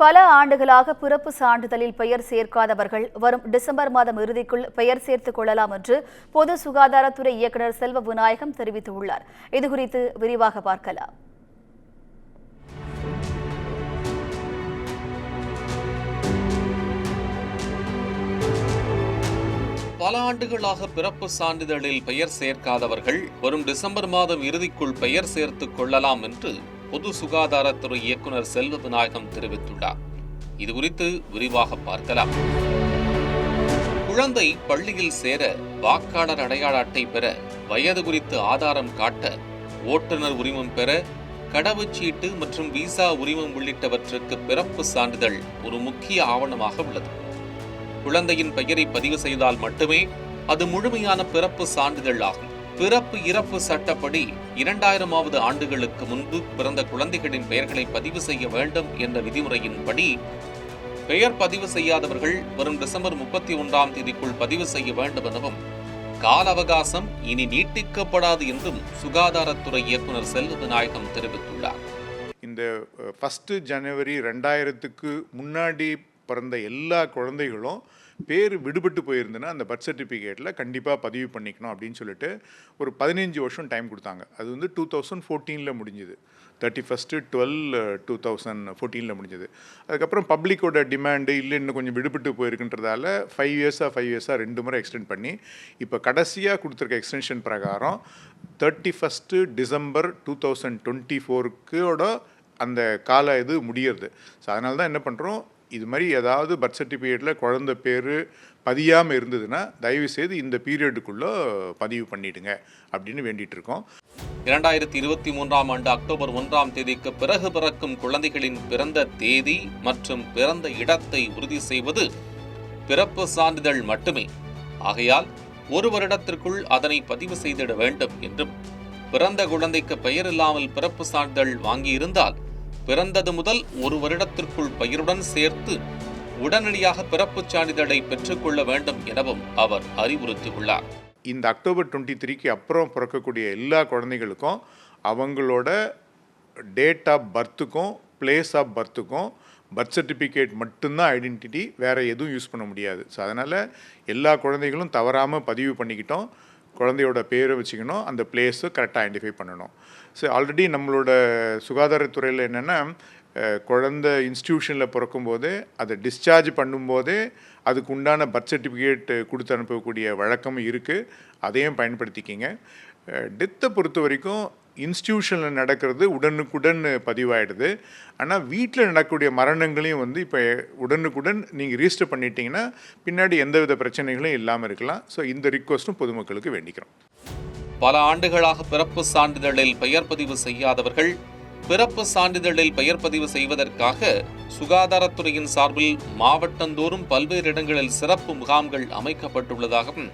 பல ஆண்டுகளாக பிறப்பு சான்றிதழில் பெயர் சேர்க்காதவர்கள் வரும் டிசம்பர் மாதம் இறுதிக்குள் பெயர் சேர்த்துக் கொள்ளலாம் என்று பொது சுகாதாரத்துறை இயக்குநர் செல்வ விநாயகம் தெரிவித்துள்ளார். இதுகுறித்து விரிவாக பார்க்கலாம். பல ஆண்டுகளாக பிறப்பு சான்றிதழில் பெயர் சேர்க்காதவர்கள் வரும் டிசம்பர் மாதம் இறுதிக்குள் பெயர் சேர்த்துக் கொள்ளலாம் என்று பொது சுகாதாரத்துறை இயக்குனர் செல்வ விநாயகம் தெரிவித்துள்ளார். இது குறித்து விரிவாக பார்க்கலாம். குழந்தை பள்ளியில் சேர வாக்காளர் அடையாள அட்டை பெற வயது குறித்து ஆதாரம் காட்ட ஓட்டுநர் உரிமம் பெற கடவுச்சீட்டு மற்றும் விசா உரிமம் உள்ளிட்டவற்றுக்கு பிறப்பு சான்றிதழ் ஒரு முக்கிய ஆவணமாக உள்ளது. குழந்தையின் பெயரை பதிவு செய்தால் மட்டுமே அது முழுமையான பிறப்பு சான்றிதழ் ஆகும். பிறப்பு இறப்பு சட்டப்படி இரண்டாயிரமாவது ஆண்டுகளுக்கு முன்பு பிறந்த குழந்தைகளின் பெயர்களை பதிவு செய்ய வேண்டும் என்ற விதிமுறையின்படி பெயர் பதிவு செய்யாதவர்கள் வரும் டிசம்பர் முப்பத்தி ஒன்றாம் தேதிக்குள் பதிவு செய்ய வேண்டும் எனவும் கால அவகாசம் இனி நீட்டிக்கப்படாது என்றும் சுகாதாரத்துறை இயக்குனர் செல்வ விநாயகம் தெரிவித்துள்ளார். இந்த ஃபஸ்ட்டு ஜனவரி ரெண்டாயிரத்துக்கு முன்னாடி பிறந்த எல்லா குழந்தைகளும் பேர் விடுபட்டு போயிருந்ததுன்னா அந்த பர்த் சர்டிஃபிகேட்டில் கண்டிப்பாக பதிவு பண்ணிக்கணும் அப்படின்னு சொல்லிட்டு ஒரு பதினஞ்சு வருஷம் டைம் கொடுத்தாங்க. அது வந்து டூ தௌசண்ட் ஃபோர்டீனில் முடிஞ்சுது. Thirty first twelve two thousand ஃபோர்டீனில் முடிஞ்சது. அதுக்கப்புறம் பப்ளிக்கோட டிமாண்டு இல்லை இன்னும் கொஞ்சம் விடுபட்டு போயிருக்குன்றதால ஃபைவ் இயர்ஸாக ஃபைவ் இயர்ஸாக ரெண்டு முறை எக்ஸ்டெண்ட் பண்ணி இப்போ கடைசியாக கொடுத்துருக்க எக்ஸ்டென்ஷன் பிரகாரம் thirty first December two thousand twenty ஃபோருக்கோட அந்த கால இது முடியறது. ஸோ அதனால தான் என்ன பண்ணுறோம் இது மாதிரி ஏதாவது பர்த் சர்டிஃபிகேட்டில் குழந்த பேர் பதியாமல் இருந்ததுன்னா தயவுசெய்து இந்த பீரியடுக்குள்ளே பதிவு பண்ணிடுங்க அப்படின்னு வேண்டிகிட்டு இருக்கோம் இரண்டாயிரத்தி இருபத்தி மூன்றாம் ஆண்டு அக்டோபர் ஒன்றாம் தேதிக்கு பிறகு பிறக்கும் குழந்தைகளின் பிறந்த தேதி மற்றும் பிறந்த இடத்தை உறுதி செய்வது பிறப்பு சான்றிதழ் மட்டுமே. ஆகையால் ஒரு வருடத்திற்குள் அதனை பதிவு செய்திட வேண்டும் என்றும் பிறந்த குழந்தைக்கு பெயர் இல்லாமல் பிறப்பு சான்றிதழ் வாங்கியிருந்தால் பிறந்தது முதல் ஒரு வருடத்திற்குள் பயிருடன் சேர்த்து உடனடியாக பிறப்புச் சான்றிதழை பெற்றுக்கொள்ள வேண்டும் எனவும் அவர் அறிவுறுத்தியுள்ளார். இந்த அக்டோபர் டுவெண்ட்டி த்ரீக்கு அப்புறம் பிறக்கக்கூடிய எல்லா குழந்தைகளுக்கும் அவங்களோட டேட் ஆஃப் பர்த்துக்கும் பிளேஸ் ஆஃப் பர்த்துக்கும் பர்த் சர்டிஃபிகேட் மட்டும்தான் ஐடென்டிட்டி வேறு எதுவும் யூஸ் பண்ண முடியாது. ஸோ அதனால் எல்லா குழந்தைகளும் தவறாமல் பதிவு பண்ணிக்கிட்டோம். குழந்தையோட பேரை வச்சுக்கணும். அந்த பிளேஸை கரெக்டாக ஐடென்டிஃபை பண்ணணும். ஸோ ஆல்ரெடி நம்மளோட சுகாதாரத்துறையில் என்னென்னா குழந்த இன்ஸ்டியூஷனில் பிறக்கும்போது அதை டிஸ்சார்ஜ் பண்ணும்போதே அதுக்கு உண்டான பர்த் சர்டிஃபிகேட் கொடுத்து அனுப்பக்கூடிய வழக்கம் இருக்குது அதையும் பயன்படுத்திக்கிங்க. டெத்தை பொறுத்த வரைக்கும் இன்ஸ்டியூஷனில் நடக்கிறது உடனுக்குடன் பதிவாயிடுது. ஆனால் வீட்டில் நடக்கக்கூடிய மரணங்களையும் வந்து இப்போ உடனுக்குடன் நீங்கள் ரிஜிஸ்டர் பண்ணிட்டீங்கன்னா பின்னாடி எந்தவித பிரச்சனைகளும் இல்லாமல் இருக்கலாம். ஸோ இந்த ரிக்வஸ்ட்டும் பொதுமக்களுக்கு வேண்டிக்கிறோம். பல ஆண்டுகளாக பிறப்பு சான்றிதழில் பெயர் பதிவு செய்யாதவர்கள் பிறப்பு சான்றிதழில் பெயர் பதிவு செய்வதற்காக சுகாதாரத்துறையின் சார்பில் மாவட்டந்தோறும் பல்வேறு இடங்களில் சிறப்பு முகாம்கள் அமைக்கப்பட்டுள்ளதாகவும்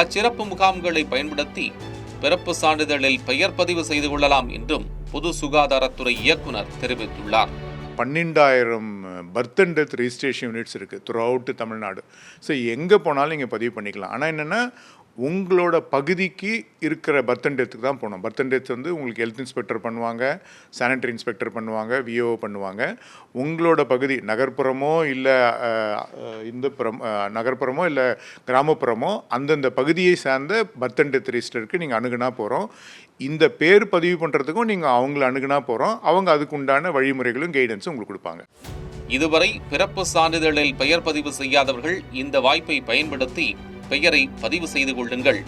அச்சிறப்பு முகாம்களை பயன்படுத்தி பிறப்பு சான்றிதழில் பெயர் பதிவு செய்து கொள்ளலாம் என்றும் பொது சுகாதாரத்துறை இயக்குனர் தெரிவித்துள்ளார். பன்னெண்டாயிரம் birth and death registration units இருக்குது த்ரூ அவுட் தமிழ்நாடு. ஸோ எங்கே போனாலும் நீங்கள் பதிவு பண்ணிக்கலாம். ஆனால் என்னென்னா உங்களோட பகுதிக்கு இருக்கிற பர்த் அண்ட் டெத்துக்கு தான் போகணும். பர்த் அண்ட் டெத் வந்து உங்களுக்கு ஹெல்த் இன்ஸ்பெக்டர் பண்ணுவாங்க சானிட்டரி இன்ஸ்பெக்டர் பண்ணுவாங்க விஓ பண்ணுவாங்க. உங்களோட பகுதி நகர்ப்புறமோ இல்லை இந்த புறம் நகர்ப்புறமோ இல்லை கிராமப்புறமோ அந்தந்த பகுதியை சார்ந்த பர்த் அண்ட் டெத் ரிஜிஸ்டருக்கு நீங்கள் அணுகுனா போகிறோம் இந்த பேர் பதிவு பண்ணுறதுக்கும் நீங்கள் அவங்கள அணுகுனா போகிறோம் அவங்க அதுக்கு உண்டான வழிமுறைகளும் கைடன்ஸும் உங்களுக்கு கொடுப்பாங்க. இதுவரை பிறப்பு சான்றிதழில் பெயர் பதிவு செய்யாதவர்கள் இந்த வாய்ப்பை பயன்படுத்தி பெயரை பதிவு செய்து கொள்ளுங்கள்.